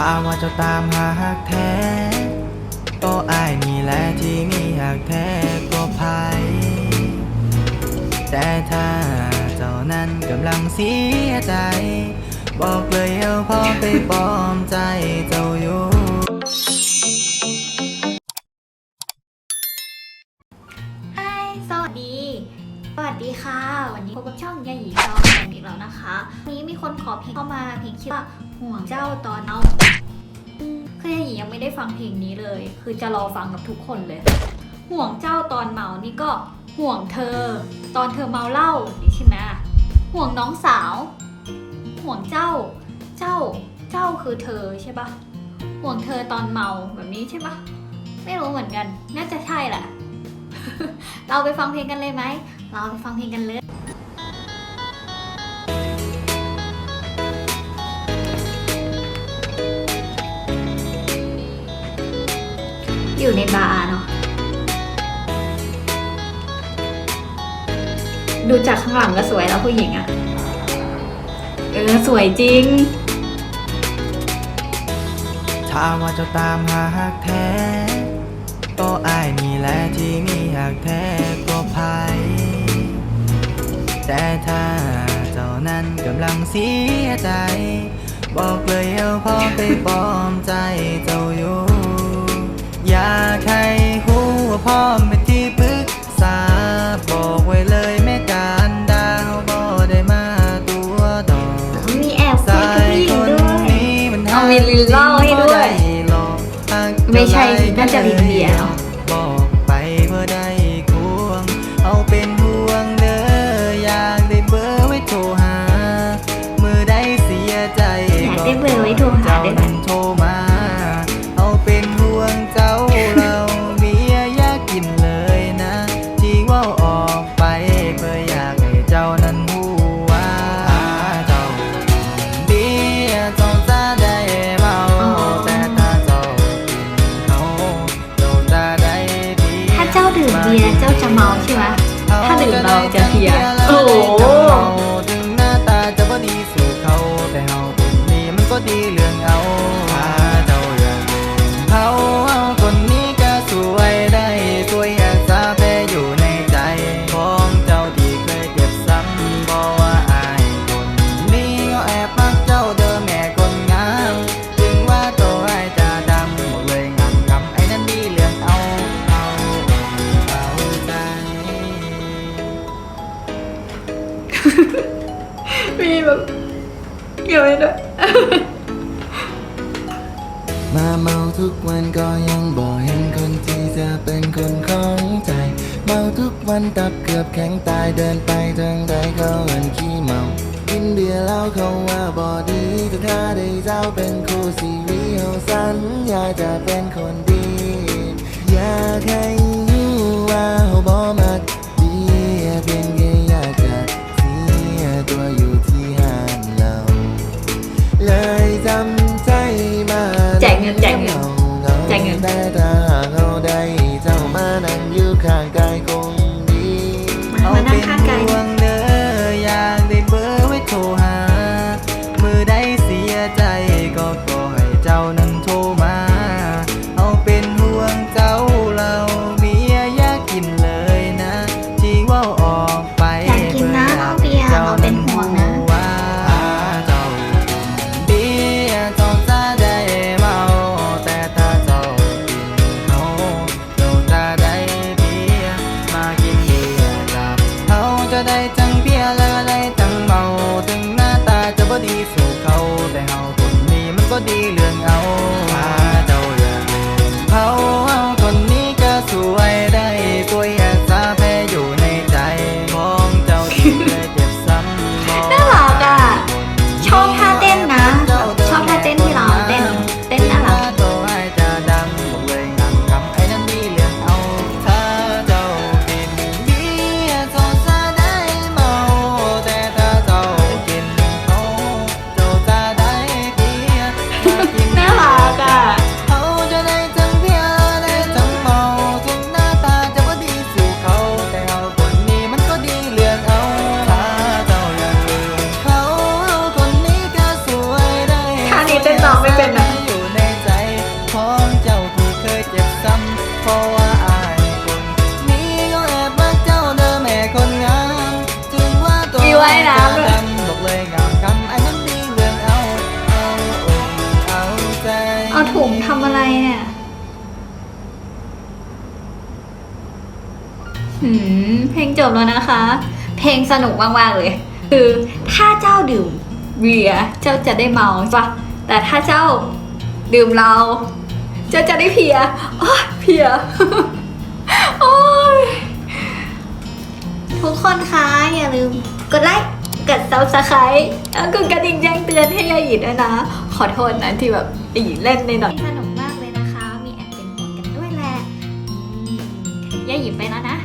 ถ้าว่าเจ้าตามหาหักแท้ ก็อายนี่แหละที่มีหักแท้ก็ภัยแต่ถ้าเจ้านั้นกำลังเสียใจ บอกเลยเอาพ่อไปปลอมใจเจ้าอยู่สวัสดี สวัสดีค่ะ วันนี้พบกับช่องยาหยีซองอีกแล้วนะคะวันนี้มีคนขอเพลงเข้ามาเพลงชื่อว่าห่วงเจ้าตอนเอาคือยาหยียังไม่ได้ฟังเพลงนี้เลย คือจะรอฟังกับทุกคนเลย ห่วงเจ้าตอนเมานี่ก็ห่วงเธอ ตอนเธอเมาเหล้านี่ใช่ไหมห่วงน้องสาว ห่วงเจ้า เจ้า เจ้าคือเธอใช่ปะห่วงเธอตอนเมาแบบนี้ใช่ปะไม่รู้เหมือนกัน น่าจะใช่แหละ เราไปฟังเพลงกันเลยไหม เราไปฟังเพลงกันเลยอยู่ในบาร์เนาะ ดูจากข้างหลังก็สวยแล้วผู้หญิงอะเออ สวยจริง ถ้าว่าจ้าตามหาหักแท้ ก็อายนี่แหละที่มีหักแท้ แต่ถ้าเจ้านั้นกำลังเสียใจ บอกเลยเอาพ่อไปปลอมใจเจ้า เกี่ยวด้วยมาเมาทุกวันก็ยังบอกเห็นคนที่จะเป็นคนของใจ เมาทุกวันตับเกือบแข็งตายเดินไปทางใดเขาเห็นขี้เมา กินเบียร์แล้วเขาว่าบอดีแต่ถ้าได้เจ้าเป็นคู่ซีรีส์เขาสัญญาจะเป็นคนดี อยากให้ ไม่เป็ดนะอยู่ในใจของเจ้าผู้เคยเจ็บซ้ำเพราะว่าอายคนนี้ก็แอบรัเจ้าเดิมแม่คนงามถึงว่าตัวมีไว้นะ ดำบอกเลยงามคำอันนั้นดีเรื่องเอาเอาเอาใจ เอาถุงทำอะไรเนี่ยหืม เพลงจบแล้วนะคะ เพลงสนุกมากๆเลย คือถ้าเจ้าดื่มเบียร์เจ้าจะได้เมาใช่ปะ แต่ถ้าเจ้าดื่มเรา เจ้าจะได้เพลียโอ้ยเพลียโอ้ยทุกคนคะอย่าลืมกดไลค์ กด subscribe แล้วกดกระดิ่งแจ้งเตือนให้ยายหยีด้วยนะ ขอโทษนะที่แบบยายหยีเล่นในหน่อยสนุกมากเลยนะคะ มีแอบเป็นห่วงกันด้วยแหละยายหยีไปแล้วนะ